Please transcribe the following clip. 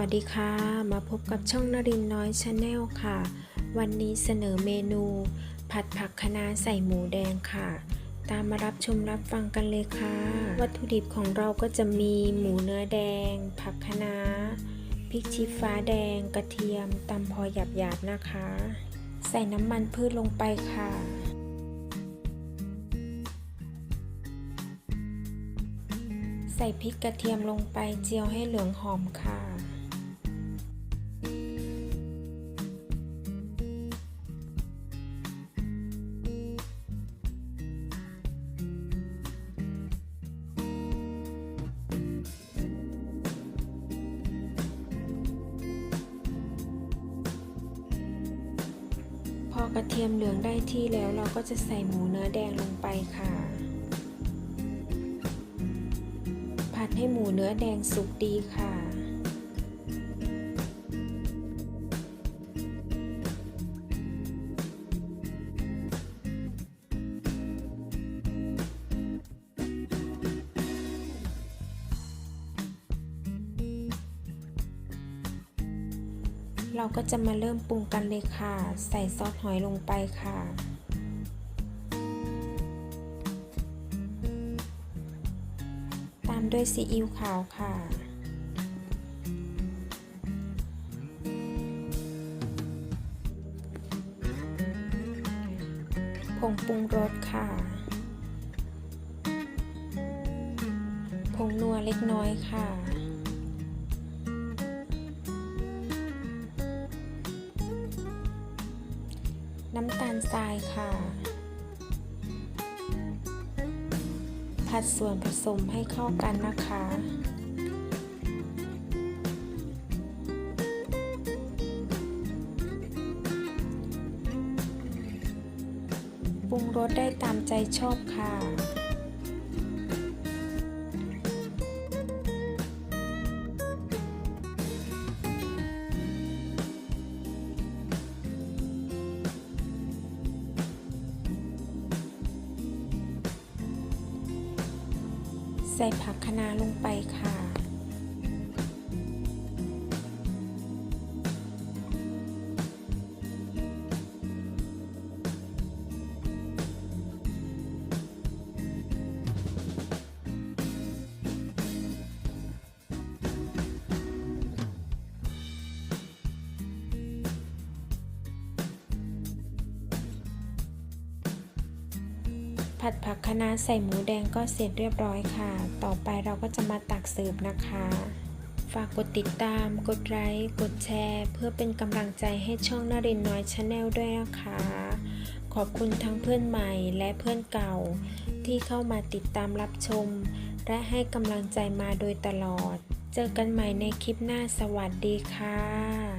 วัสดีค่ะ มาพบกับช่องนรินทร์น้อยชาแนลค่ะ วันนี้เสนอเมนู ผัดผักคะน้าใส่หมูแดงค่ะ ตามมารับชมรับฟังกันเลยค่ะ วัตถุดิบของเราก็จะมีหมูเนื้อแดง ผักคะน้าพริกชี้ฟ้าแดง กระเทียมตำพอหยาบๆนะคะ ใส่น้ำมันพืชลงไปค่ะ ใส่พริกกระเทียมลงไปเจียวให้เหลืองหอมค่ะ อ กระเทียมเหลืองได้ที่แล้วเราก็จะใส่หมูเนื้อแดงลงไปค่ะ ผัดให้หมูเนื้อแดงสุกดีค่ะ เราก็จะมาเริ่มปรุงกันเลยค่ะ ใส่ซอสหอยลงไปค่ะ ตามด้วยซีอิ๊วขาวค่ะ ผงปรุงรสค่ะ ผงนัวเล็กน้อยค่ะ น้ำตาลทรายค่ะ ผัดส่วนผสมให้เข้ากันนะคะ ปรุงรสได้ตามใจชอบค่ะ ใส่ผักคะน้าลงไปค่ะ ผัดผักคะน้าใส่หมูแดงก็เสร็จเรียบร้อยค่ะ ต่อไปเราก็จะมาตักเสิร์ฟนะคะ ฝากกดติดตาม กดไลค์ กดแชร์ เพื่อเป็นกำลังใจให้ช่องนารินน้อยชาแนลด้วยนะคะ ขอบคุณทั้งเพื่อนใหม่และเพื่อนเก่า ที่เข้ามาติดตามรับชม และให้กำลังใจมาโดยตลอด เจอกันใหม่ในคลิปหน้าสวัสดีค่ะ